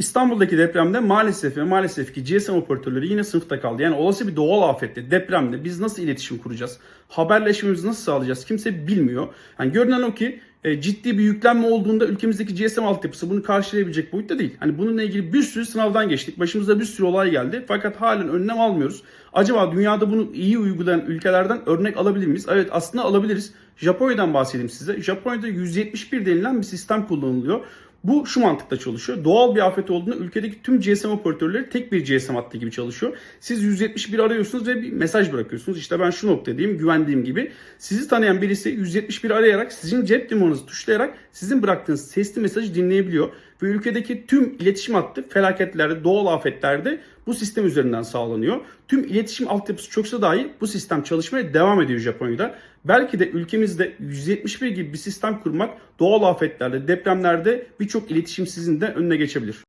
İstanbul'daki depremde maalesef ve maalesef ki GSM operatörleri yine sınıfta kaldı. Yani olası bir doğal afette, depremde biz nasıl iletişim kuracağız? Haberleşmemizi nasıl sağlayacağız? Kimse bilmiyor. Yani görünen o ki e, ciddi bir yüklenme olduğunda ülkemizdeki GSM altyapısı bunu karşılayabilecek boyutta değil. Hani bununla ilgili bir sürü sınavdan geçtik. Başımıza bir sürü olay geldi. Fakat halen önlem almıyoruz. Acaba dünyada bunu iyi uygulayan ülkelerden örnek alabilir miyiz? Evet aslında alabiliriz. Japonya'dan bahsedeyim size. Japonya'da 171 denilen bir sistem kullanılıyor. Bu şu mantıkta çalışıyor. Doğal bir afet olduğunda ülkedeki tüm GSM operatörleri tek bir GSM hattı gibi çalışıyor. Siz 171 arıyorsunuz ve bir mesaj bırakıyorsunuz. İşte ben şu noktadayım, güvendiğim gibi. Sizi tanıyan birisi 171 arayarak sizin cep numaranızı tuşlayarak sizin bıraktığınız sesli mesajı dinleyebiliyor. Ve ülkedeki tüm iletişim hattı felaketlerde, doğal afetlerde bu sistem üzerinden sağlanıyor. Tüm iletişim altyapısı çoksa dahi bu sistem çalışmaya devam ediyor Japonya'da. Belki de ülkemizde 171 gibi bir sistem kurmak doğal afetlerde, depremlerde birçok iletişimsizliğin de önüne geçebilir.